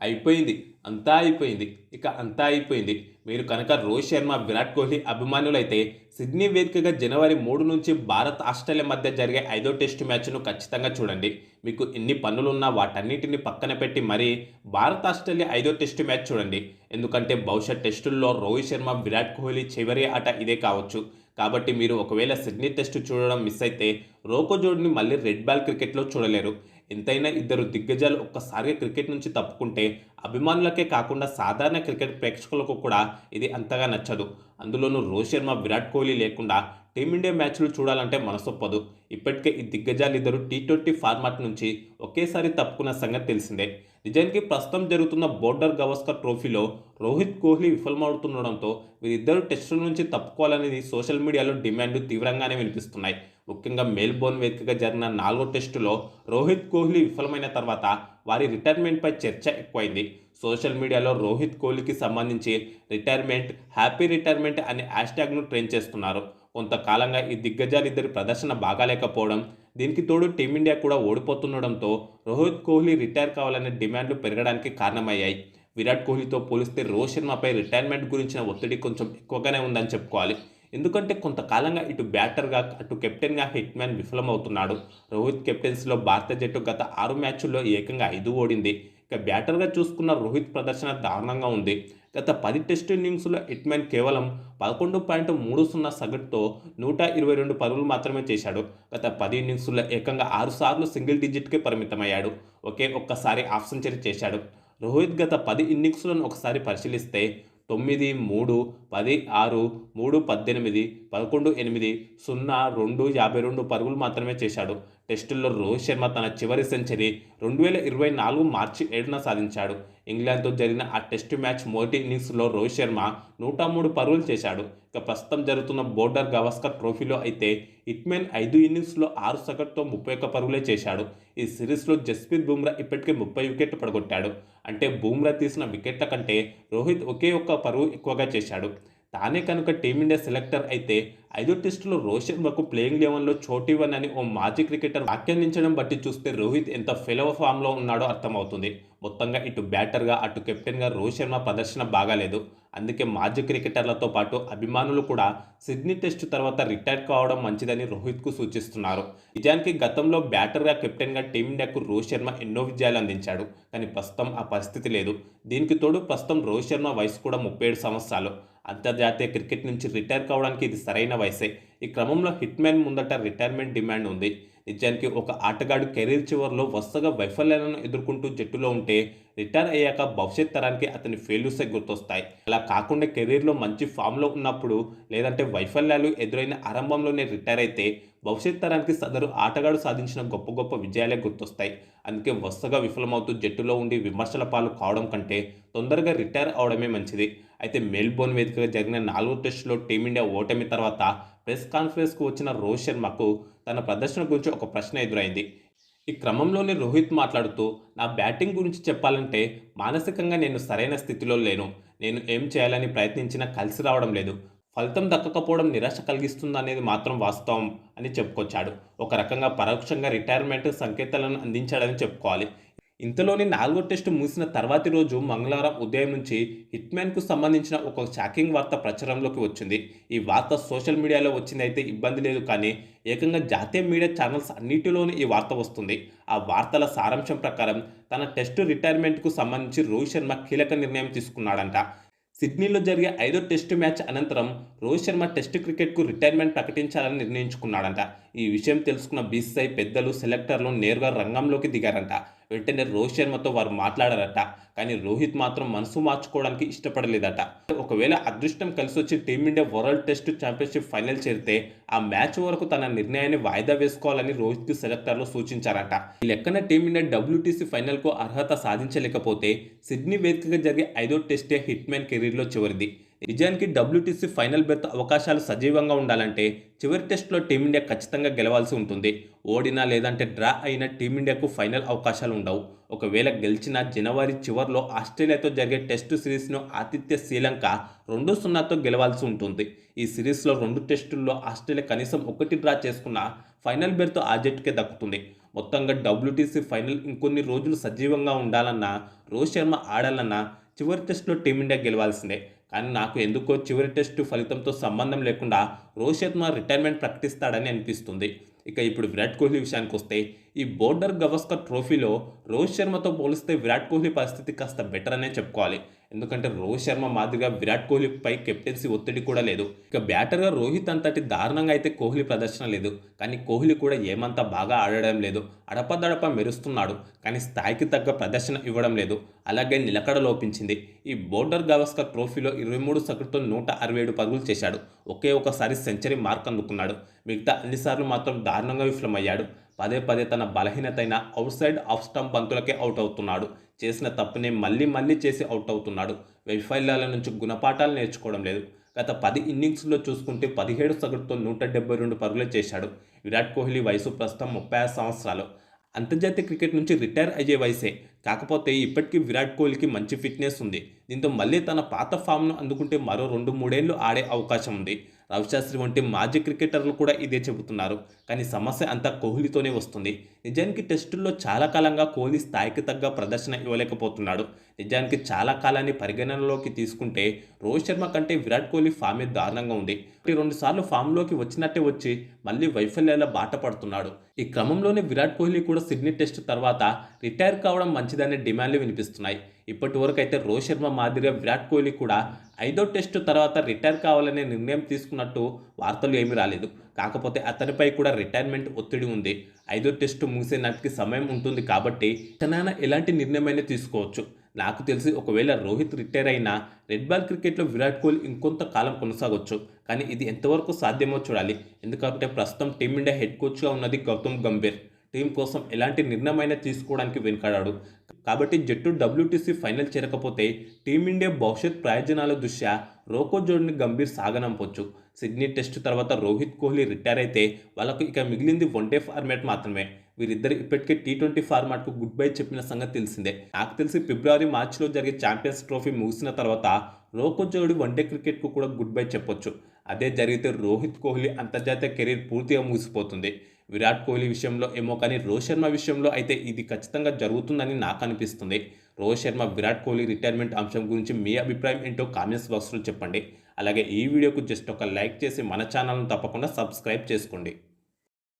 అయిపోయింది. అంతా అయిపోయింది. ఇక అంతా అయిపోయింది. మీరు కనుక రోహిత్ శర్మ విరాట్ కోహ్లీ అభిమానులైతే సిడ్నీ వేదికగా జనవరి మూడు నుంచి భారత్ ఆస్ట్రేలియా మధ్య జరిగే ఐదో టెస్టు మ్యాచ్ను ఖచ్చితంగా చూడండి. మీకు ఎన్ని పనులున్నా వాటన్నిటిని పక్కన పెట్టి మరీ భారత్ ఆస్ట్రేలియా ఐదో టెస్టు మ్యాచ్ చూడండి. ఎందుకంటే బహుశా టెస్టుల్లో రోహిత్ శర్మ విరాట్ కోహ్లీ చివరి ఆట ఇదే కావచ్చు. కాబట్టి మీరు ఒకవేళ సిడ్నీ టెస్ట్ చూడడం మిస్ అయితే రోకో జోడ్ని మళ్ళీ రెడ్ బాల్ క్రికెట్లో చూడలేరు. ఎంతైనా ఇద్దరు దిగ్గజాలు ఒక్కసారిగా క్రికెట్ నుంచి తప్పుకుంటే అభిమానులకే కాకుండా సాధారణ క్రికెట్ ప్రేక్షకులకు కూడా ఇది అంతగా నచ్చదు. అందులోనూ రోహిత్ శర్మ విరాట్ కోహ్లీ లేకుండా టీమిండియా మ్యాచ్లు చూడాలంటే మనసొప్పదు. ఇప్పటికే ఈ దిగ్గజాలు ఇద్దరు టీ ట్వంటీ ఫార్మాట్ నుంచి ఒకేసారి తప్పుకున్న సంగతి తెలిసిందే. నిజానికి ప్రస్తుతం జరుగుతున్న బోర్డర్ గవస్కర్ ట్రోఫీలో రోహిత్ కోహ్లీ విఫలమవుతుండడంతో వీరిద్దరు టెస్టుల నుంచి తప్పుకోవాలనేది సోషల్ మీడియాలో డిమాండ్లు తీవ్రంగానే వినిపిస్తున్నాయి. ముఖ్యంగా మెల్బోర్న్ వేదికగా జరిగిన నాలుగో టెస్టులో రోహిత్ కోహ్లీ విఫలమైన తర్వాత వారి రిటైర్మెంట్పై చర్చ ఎక్కువైంది. సోషల్ మీడియాలో రోహిత్ కోహ్లీకి సంబంధించి రిటైర్మెంట్ హ్యాపీ రిటైర్మెంట్ అనే హ్యాష్ ట్యాగ్ను ట్రెండ్ చేస్తున్నారు. కొంతకాలంగా ఈ దిగ్గజాలిద్దరి ప్రదర్శన బాగాలేకపోవడం దీనికి తోడు టీమిండియా కూడా ఓడిపోతుండడంతో రోహిత్ కోహ్లీ రిటైర్ కావాలనే డిమాండ్లు పెరగడానికి కారణమయ్యాయి. విరాట్ కోహ్లీతో పోలిస్తే రోహిత్ శర్మపై రిటైర్మెంట్ గురించిన ఒత్తిడి కొంచెం ఎక్కువగానే ఉందని చెప్పుకోవాలి. ఎందుకంటే కొంతకాలంగా ఇటు బ్యాటర్గా అటు కెప్టెన్గా హిట్ మ్యాన్ విఫలమవుతున్నాడు. రోహిత్ కెప్టెన్సీలో భారత జట్టు గత ఆరు మ్యాచ్ల్లో ఏకంగా ఐదు ఓడింది. ఇక బ్యాటర్గా చూసుకున్న రోహిత్ ప్రదర్శన దారుణంగా ఉంది. గత పది టెస్ట్ ఇన్నింగ్స్లో హిట్ మ్యాన్ కేవలం పదకొండు పాయింట్ మూడు సున్నా సగటుతో నూట ఇరవై రెండు పరుగులు మాత్రమే చేశాడు. గత పది ఇన్నింగ్స్లో ఏకంగా ఆరు సార్లు సింగిల్ డిజిట్కే పరిమితమయ్యాడు. ఒకే ఒక్కసారి హాఫ్ సెంచరీ చేశాడు. రోహిత్ గత పది ఇన్నింగ్స్లను ఒకసారి పరిశీలిస్తే తొమ్మిది మూడు పది ఆరు మూడు పద్దెనిమిది పదకొండు ఎనిమిది సున్నా రెండు యాభై రెండు పరుగులు మాత్రమే చేశాడు. టెస్టుల్లో రోహిత్ శర్మ తన చివరి సెంచరీ రెండు వేల ఇరవై నాలుగు మార్చి ఏడున సాధించాడు. ఇంగ్లాండ్తో జరిగిన ఆ టెస్టు మ్యాచ్ మొదటి ఇన్నింగ్స్లో రోహిత్ శర్మ నూట మూడు పరుగులు చేశాడు. ఇక ప్రస్తుతం జరుగుతున్న బోర్డర్ గవస్కర్ ట్రోఫీలో అయితే ఇట్మెన్ ఐదు ఇన్నింగ్స్లో ఆరు సగటుతో ముప్పై ఒక్క పరుగులే చేశాడు. ఈ సిరీస్లో జస్ప్రీత్ బుమ్రా ఇప్పటికే ముప్పై వికెట్లు పడగొట్టాడు. అంటే బుమ్రా తీసిన వికెట్ల కంటే రోహిత్ ఒకే ఒక్క పరుగు ఎక్కువగా చేశాడు. తానే కనుక టీమిండియా సెలెక్టర్ అయితే ఐదో టెస్టులో రోషన్ శర్మకు ప్లేయింగ్ లెవెన్లో చోటు ఇవ్వనని ఓ మాజీ క్రికెటర్ వ్యాఖ్యానించడం బట్టి చూస్తే రోహిత్ ఎంత ఫెలవ ఫామ్లో ఉన్నాడో అర్థమవుతుంది. మొత్తంగా ఇటు బ్యాటర్గా అటు కెప్టెన్గా రోహిత్ శర్మ ప్రదర్శన బాగాలేదు. అందుకే మాజీ క్రికెటర్లతో పాటు అభిమానులు కూడా సిడ్నీ టెస్ట్ తర్వాత రిటైర్ కావడం మంచిదని రోహిత్కు సూచిస్తున్నారు. నిజానికి గతంలో బ్యాటర్గా కెప్టెన్గా టీమిండియాకు రోహిత్ శర్మ ఎన్నో విజయాలు అందించాడు. కానీ ప్రస్తుతం ఆ పరిస్థితి లేదు. దీనికి తోడు ప్రస్తుతం రోహిత్ శర్మ వయసు కూడా ముప్పై ఏడు సంవత్సరాలు. అంతర్జాతీయ క్రికెట్ నుంచి రిటైర్ కావడానికి ఇది సరైన వయసే. ఈ క్రమంలో హిట్మెన్ ముందట రిటైర్మెంట్ డిమాండ్ ఉంది. నిజానికి ఒక ఆటగాడు కెరీర్ చివరిలో వరుసగా వైఫల్యాలను ఎదుర్కొంటూ జట్టులో ఉంటే రిటైర్ అయ్యాక భవిష్యత్ తరానికి అతని ఫెయిల్యూర్సే గుర్తొస్తాయి. అలా కాకుండా కెరీర్లో మంచి ఫామ్లో ఉన్నప్పుడు లేదంటే వైఫల్యాలు ఎదురైన ఆరంభంలోనే రిటైర్ అయితే భవిష్యత్ తరానికి సదరు ఆటగాడు సాధించిన గొప్ప గొప్ప విజయాలే గుర్తొస్తాయి. అందుకే వరుసగా విఫలమవుతూ జట్టులో ఉండి విమర్శల పాలు కావడం కంటే తొందరగా రిటైర్ అవడమే మంచిది. అయితే మెల్బోర్న్ వేదికగా జరిగిన నాలుగో టెస్టులో టీమిండియా ఓటమి తర్వాత ప్రెస్ కాన్ఫరెన్స్కు వచ్చిన రోహిత్ శర్మకు తన ప్రదర్శన గురించి ఒక ప్రశ్న ఎదురైంది. ఈ క్రమంలోనే రోహిత్ మాట్లాడుతూ నా బ్యాటింగ్ గురించి చెప్పాలంటే మానసికంగా నేను సరైన స్థితిలో లేను. నేను ఏం చేయాలని ప్రయత్నించినా కలిసి రావడం లేదు. ఫలితం దక్కకపోవడం నిరాశ కలిగిస్తుంది అనేది మాత్రం వాస్తవం అని చెప్పుకొచ్చాడు. ఒక రకంగా పరోక్షంగా రిటైర్మెంట్ సంకేతాలను అందించాడని చెప్పుకోవాలి. ఇంతలోనే నాలుగో టెస్టు ముగిసిన తర్వాతి రోజు మంగళవారం ఉదయం నుంచి హిట్మ్యాన్కు సంబంధించిన ఒక షాకింగ్ వార్త ప్రచారంలోకి వచ్చింది. ఈ వార్త సోషల్ మీడియాలో వచ్చిందైతే ఇబ్బంది లేదు కానీ ఏకంగా జాతీయ మీడియా ఛానల్స్ అన్నిటిలోనూ ఈ వార్త వస్తుంది. ఆ వార్తల సారాంశం ప్రకారం తన టెస్టు రిటైర్మెంట్కు సంబంధించి రోహిత్ శర్మ కీలక నిర్ణయం తీసుకున్నాడంట. సిడ్నీలో జరిగే ఐదో టెస్టు మ్యాచ్ అనంతరం రోహిత్ శర్మ టెస్ట్ క్రికెట్కు రిటైర్మెంట్ ప్రకటించాలని నిర్ణయించుకున్నాడంట. ఈ విషయం తెలుసుకున్న బీసీఐ పెద్దలు సెలెక్టర్లు నేరుగా రంగంలోకి దిగారంట. వెంటనే రోహిత్ శర్మతో వారు మాట్లాడారట. కానీ రోహిత్ మాత్రం మనసు మార్చుకోవడానికి ఇష్టపడలేదట. ఒకవేళ అదృష్టం కలిసి వచ్చి team India world test championship final చేరితే ఆ మ్యాచ్ వరకు తన నిర్ణయాన్ని వాయిదా వేసుకోవాలని రోహిత్కి సెలెక్టర్లు సూచించారట. ఈ లెక్కన టీమిండియా డబ్ల్యూటీసీ ఫైనల్కు అర్హత సాధించలేకపోతే సిడ్నీ వేదికగా జరిగే ఐదో టెస్టే హిట్ మ్యాన్ కెరీర్లో చివరిది. నిజానికి డబ్ల్యూటీసీ ఫైనల్ బెర్త్ అవకాశాలు సజీవంగా ఉండాలంటే చివరి టెస్ట్లో టీమిండియా ఖచ్చితంగా గెలవాల్సి ఉంటుంది. ఓడినా లేదంటే డ్రా అయిన టీమిండియాకు ఫైనల్ అవకాశాలు ఉండవు. ఒకవేళ గెలిచిన జనవరి చివరిలో ఆస్ట్రేలియాతో జరిగే టెస్టు సిరీస్ను ఆతిథ్య శ్రీలంక రెండు సున్నాతో గెలవాల్సి ఉంటుంది. ఈ సిరీస్లో రెండు టెస్టుల్లో ఆస్ట్రేలియా కనీసం ఒకటి డ్రా చేసుకున్న ఫైనల్ బెర్త్ ఆ జట్టుకే దక్కుతుంది. మొత్తంగా డబ్ల్యూటీసీ ఫైనల్ ఇంకొన్ని రోజులు సజీవంగా ఉండాలన్నా రోహిత్ శర్మ ఆడాలన్నా చివరి టెస్ట్లో టీమిండియా గెలవాల్సిందే. కానీ నాకు ఎందుకో చివరి టెస్టు ఫలితంతో సంబంధం లేకుండా రోహిత్ శర్మ రిటైర్మెంట్ ప్రకటిస్తాడని అనిపిస్తుంది. ఇక ఇప్పుడు విరాట్ కోహ్లీ విషయానికి వస్తే ఈ బోర్డర్ గవస్కర్ ట్రోఫీలో రోహిత్ శర్మతో పోలిస్తే విరాట్ కోహ్లీ పరిస్థితి కాస్త బెటర్ అనే చెప్పుకోవాలి. ఎందుకంటే రోహిత్ శర్మ మాదిరిగా విరాట్ కోహ్లీపై కెప్టెన్సీ ఒత్తిడి కూడా లేదు. ఇక బ్యాటర్గా రోహిత్ అంతటి దారుణంగా అయితే కోహ్లీ ప్రదర్శన లేదు. కానీ కోహ్లీ కూడా ఏమంతా బాగా ఆడడం లేదు. అడపదడప మెరుస్తున్నాడు. కానీ స్థాయికి తగ్గ ప్రదర్శన ఇవ్వడం లేదు. అలాగే నిలకడ లోపించింది. ఈ బోర్డర్ గవస్కర్ ట్రోఫీలో ఇరవై మూడు సగటుతో నూట అరవై ఏడు పరుగులు చేశాడు. ఒకే ఒకసారి సెంచరీ మార్క్ అందుకున్నాడు. మిగతా అన్నిసార్లు మాత్రం దారుణంగా విఫలమయ్యాడు. పదే పదే తన బలహీనతైన అవుట్ సైడ్ ఆఫ్ స్టంప్ బంతులకే అవుట్ అవుతున్నాడు. చేసిన తప్పునే మళ్ళీ మళ్ళీ చేసి అవుట్ అవుతున్నాడు. వైఫల్యాల నుంచి గుణపాఠాలు నేర్చుకోవడం లేదు. గత పది ఇన్నింగ్స్లో చూసుకుంటే పదిహేడు సగటుతో నూట డెబ్బై రెండు పరుగులే చేశాడు. విరాట్ కోహ్లీ వయసు ప్రస్తుతం ముప్పై ఆరు సంవత్సరాలు. అంతర్జాతీయ క్రికెట్ నుంచి రిటైర్ అయ్యే వయసే. కాకపోతే ఇప్పటికీ విరాట్ కోహ్లీకి మంచి ఫిట్నెస్ ఉంది. దీంతో మళ్ళీ తన పాత ఫామ్ను అందుకుంటే మరో రెండు మూడేళ్ళు ఆడే అవకాశం ఉంది. రవిశాస్త్రి వంటి మాజీ క్రికెటర్లు కూడా ఇదే చెబుతున్నారు. కానీ సమస్య అంతా కోహ్లీతోనే వస్తుంది. నిజానికి టెస్టుల్లో చాలా కాలంగా కోహ్లీ స్థాయికి తగ్గ ప్రదర్శన ఇవ్వలేకపోతున్నాడు. నిజానికి చాలా కాలాన్ని పరిగణనలోకి తీసుకుంటే రోహిత్ శర్మ కంటే విరాట్ కోహ్లీ ఫామే దారుణంగా ఉంది. రెండు సార్లు ఫామ్లోకి వచ్చినట్టే వచ్చి మళ్ళీ వైఫల్యాల బాట పడుతున్నాడు. ఈ క్రమంలోనే విరాట్ కోహ్లీ కూడా సిడ్నీ టెస్ట్ తర్వాత రిటైర్ కావడం మంచిదనే డిమాండ్లు వినిపిస్తున్నాయి. ఇప్పటి వరకు అయితే రోహిత్ శర్మ మాదిరిగా విరాట్ కోహ్లీ కూడా ఐదో టెస్టు తర్వాత రిటైర్ కావాలనే నిర్ణయం తీసుకున్నట్టు వార్తలు ఏమీ రాలేదు. కాకపోతే అతనిపై కూడా రిటైర్మెంట్ ఒత్తిడి ఉంది. ఐదో టెస్టు ముగిసే నాటికి సమయం ఉంటుంది కాబట్టి తనైనా ఎలాంటి నిర్ణయమైనా తీసుకోవచ్చు. నాకు తెలిసి ఒకవేళ రోహిత్ రిటైర్ అయినా రెడ్ బాల్ క్రికెట్లో విరాట్ కోహ్లీ ఇంకొంత కాలం కొనసాగొచ్చు. కానీ ఇది ఎంతవరకు సాధ్యమో చూడాలి. ఎందుకంటే ప్రస్తుతం టీమిండియా హెడ్ కోచ్గా ఉన్నది గౌతమ్ గంభీర్. టీం కోసం ఎలాంటి నిర్ణయమైనా తీసుకోవడానికి వెనుకాడాడు. కాబట్టి జట్టు డబ్ల్యూటీసీ ఫైనల్ చేరకపోతే టీమిండియా భవిష్యత్ ప్రయోజనాల దృష్ట్యా రోకో జోడిని గంభీర్ సాగనంపొచ్చు. సిడ్నీ టెస్ట్ తర్వాత రోహిత్ కోహ్లీ రిటైర్ అయితే వాళ్ళకు ఇక మిగిలింది వన్డే ఫార్మాట్ మాత్రమే. వీరిద్దరు ఇప్పటికే టీ ట్వంటీ ఫార్మాట్కు గుడ్ బై చెప్పిన సంగతి తెలిసిందే. నాకు తెలిసి ఫిబ్రవరి మార్చిలో జరిగే ఛాంపియన్స్ ట్రోఫీ ముగిసిన తర్వాత రోకో జోడి వన్డే క్రికెట్కు కూడా గుడ్ బై చెప్పొచ్చు. అదే జరిగితే రోహిత్ కోహ్లీ అంతర్జాతీయ కెరీర్ పూర్తిగా ముగిసిపోతుంది. విరాట్ కోహ్లీ విషయంలో ఏమో కానీ రోహిత్ శర్మ విషయంలో అయితే ఇది ఖచ్చితంగా జరుగుతుందని నాకు అనిపిస్తుంది. రోహిత్ శర్మ విరాట్ కోహ్లీ రిటైర్మెంట్ అంశం గురించి మీ అభిప్రాయం ఏంటో కామెంట్స్ బాక్స్లో చెప్పండి. అలాగే ఈ వీడియోకు జస్ట్ ఒక లైక్ చేసి మన ఛానల్ను తప్పకుండా సబ్స్క్రైబ్ చేసుకోండి.